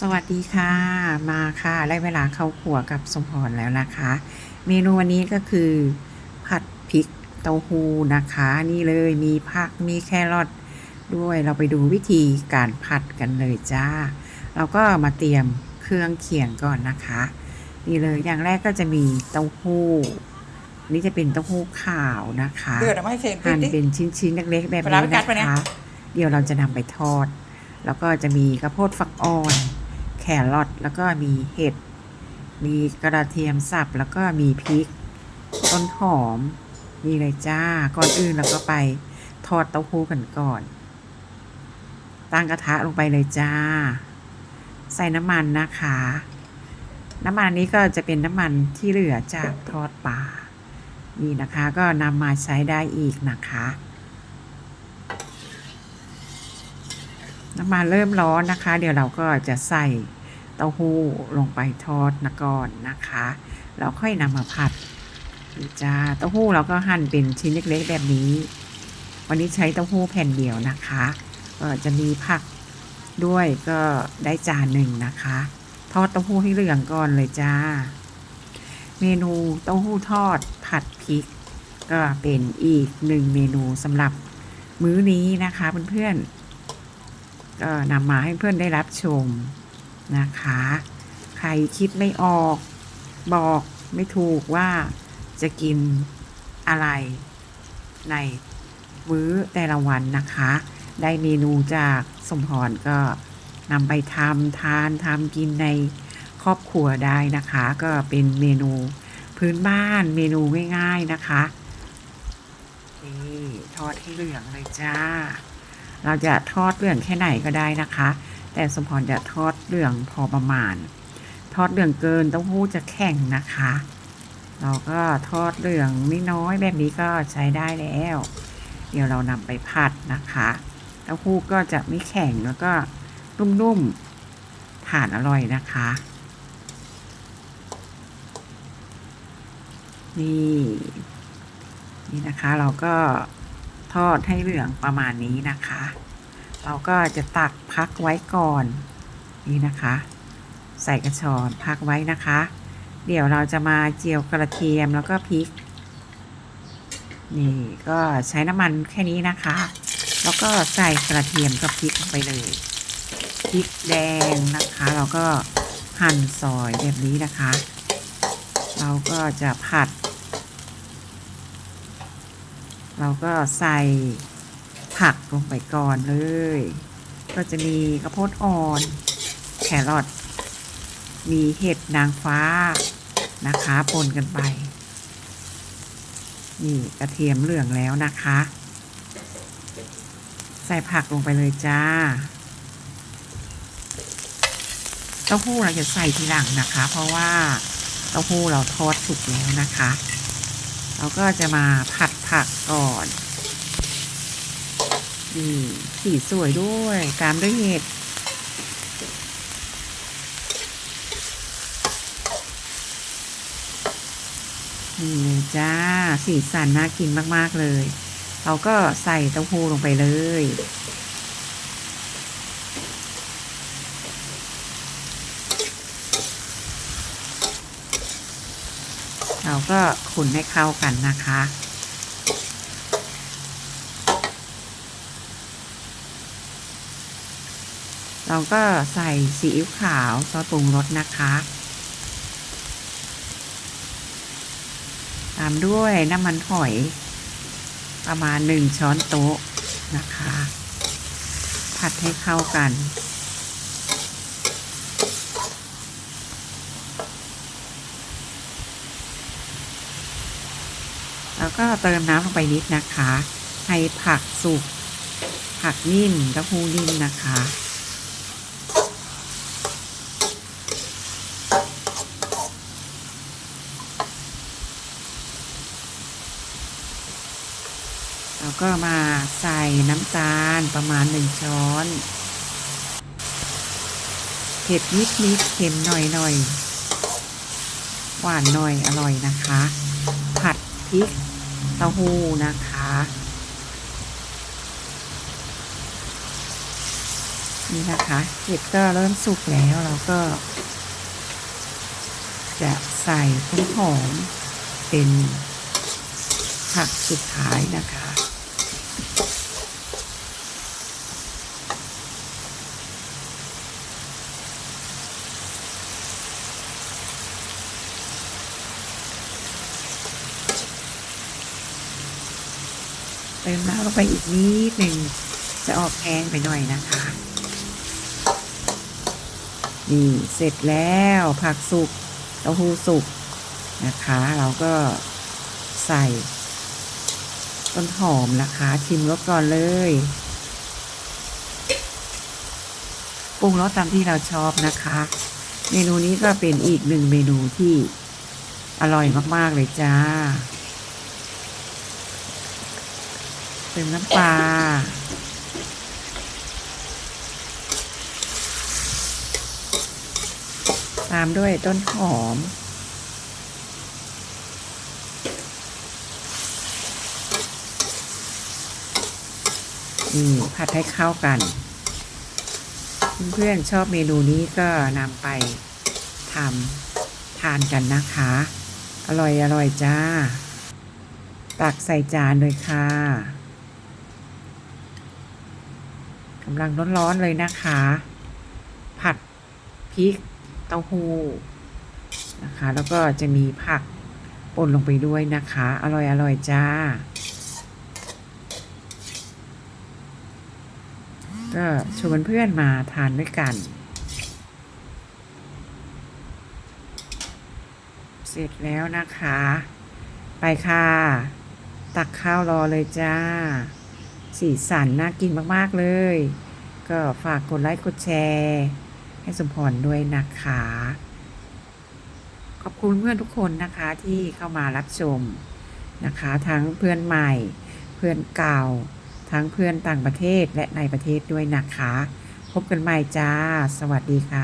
สวัสดีค่ะ มาค่ะได้เวลาเข้าครัวกับสมพรแล้วนะคะ เมนูวันนี้ก็คือ ผัดพริกเต้าหู้นะคะ นี่เลยมีผักมีแครอทด้วยเราไปดูวิธีการผัดกันเลยจ้า เราก็มาเตรียมเครื่องเคียงก่อนนะคะ นี่เลยอย่างแรกก็จะมีเต้าหู้อันนี่จะเป็นเต้าหู้ขาวนะคะเดือดอะไม่เค็มหั่นดิเป็นชิ้นๆเล็กๆแบบปลานี้ร้าไปกัดนะปะเนี่ยคะ เดี๋ยวเราจะนำไปทอดแล้วก็จะมีกระโพดฟักอ่อน แครอทแล้วก็มีเห็ด มีกระเทียมสับแล้วก็มีพริก ต้นหอม นี่เลยจ้า ก่อนอื่นเราก็ไปทอดเต้าหู้กันก่อน ตั้งกระทะลงไปเลยจ้า ใส่น้ำมันนะคะ น้ำมันนี้ก็จะเป็นน้ำมันที่เหลือจากทอดปลา นี่นะคะก็นำมาใช้ได้อีกนะคะน้ำมันเริ่มร้อนนะคะ เดี๋ยวเราก็จะใส่ เต้าหู้ลงไปทอดนะก่อนนะคะ แล้วค่อยนำมาผัดดูจ้าเต้าหู้เราก็หั่นเป็นชิ้นเล็กๆแบบนี้ วันนี้ใช้เต้าหู้แผ่นเดียวนะคะก็จะมีผักด้วยก็ได้จานหนึ่งนะคะ ทอดเต้าหู้ให้เหลืองก่อนเลยจ้า เมนูเต้าหู้ทอดผัดพริก ก็เป็นอีกหนึ่งเมนูสำหรับมื้อนี้นะคะเพื่อนๆก็นำมาให้เพื่อนได้รับชม นะคะ ใครคิดไม่ออกบอกไม่ถูกว่าจะกินอะไรในมื้อแต่ละวันนะคะ ได้เมนูจากสมพรก็นำไปทำทานทำกินในครอบครัวได้นะคะ ก็เป็นเมนูพื้นบ้านเมนูง่าย ๆนะคะนี่ทอดให้เหลืองเลยจ้า เราจะทอดเหลืองแค่ไหนก็ได้นะคะ แต่สมพรจะทอดเหลืองพอประมาณ ทอดเหลืองเกินเต้าหู้จะแข็งนะคะ เราก็ทอดเหลืองไม่น้อยแบบนี้ก็ใช้ได้แล้ว เดี๋ยวเรานำไปผัดนะคะเต้าหู้ก็จะไม่แข็งแล้วก็นุ่มๆทานอร่อยนะคะ นี่นี่นะคะเราก็ทอดให้เหลืองประมาณนี้นะคะ เราก็จะตักพักไว้ก่อน นี่นะคะ ใส่กระชอนพักไว้นะคะ เดี๋ยวเราจะมาเจียวกระเทียมแล้วก็พริก นี่ก็ใช้น้ำมันแค่นี้นะคะ แล้วก็ใส่กระเทียมกับพริกลงไปเลยพริกแดงนะคะ เราก็หั่นซอยแบบนี้นะคะ เราก็จะผัด เราก็ใส่ ผักลงไปก่อนเลย ก็จะมีกระโพดอ่อน แครอทมีเห็ดนางฟ้านะคะปนกันไป นี่กระเทียมเหลืองแล้วนะคะ ใส่ผักลงไปเลยจ้าเต้าหู้เราจะใส่ทีหลังนะคะ เพราะว่าเต้าหู้เราทอดสุกแล้วนะคะ เราก็จะมาผัดผักก่อน นี่สีสวยด้วย ตามด้วยเห็ด นี่เลยจ้า สีสันน่ากินมาก ๆ เลย เราก็ใส่เต้าหู้ลงไปเลย เราก็คนให้เข้ากันนะคะ เราก็ใส่ซีอิ๊วขาวซอสปรุงรสนะคะ ตามด้วยน้ำมันหอย ประมาณหนึ่งช้อนโต๊ะนะคะ ผัดให้เข้ากันแล้วก็เติมน้ำลงไปนิดนะคะ ให้ผักสุก ผักนิ่มเต้าหู้นิ่มนะคะ เราก็มาใส่น้ำตาลประมาณหนึ่งช้อน เผ็ดนิดนิดเค็มหน่อยหน่อยหวานหน่อยอร่อยนะคะ ผัดพริกเต้าหู้นะคะนนี่นะคะเห็ดก็เริ่มสุกแล้วเราก็ จะใส่ต้นหอมเป็นผักสุดท้ายนะคะ เติมน้ำลงไปอีกนิดหนึ่งจะออกแห้งไปหน่อยนะคะนี่เสร็จแล้วผักสุกเต้าหู้สุกนะคะ เราก็ใส่ต้นหอมนะคะ ชิมรสก่อนเลยปรุงรสตามที่เราชอบนะคะ เมนูนี้ก็เป็นอีกหนึ่งเมนูที่อร่อยมาก ๆ เลยจ้า เติมน้ำปลาตามด้วยต้นหอม นี่ผัดให้เข้ากัน เพื่อนๆชอบเมนูนี้ก็นำไปทำทานกันนะคะ อร่อยอร่อยจ้า ตักใส่จานเลยค่ะ กำลังร้อนๆเลยนะคะ ผัดพริกเต้าหู้นะคะ แล้วก็จะมีผักป่นลงไปด้วยนะคะ อร่อยอร่อยจ้า ก็ชวนเพื่อนมาทานด้วยกัน เสร็จแล้วนะคะ ไปค่ะ ตักข้าวรอเลยจ้า สีสันน่ากินมาก ๆ เลย ก็ฝากกดไลค์กดแชร์ ให้สมพรด้วยนะคะ ขอบคุณเพื่อนทุกคนนะคะที่เข้ามารับชมนะคะ ทั้งเพื่อนใหม่ เพื่อนเก่า ทั้งเพื่อนต่างประเทศและในประเทศด้วยนะคะ พบกันใหม่จ้า สวัสดีค่ะ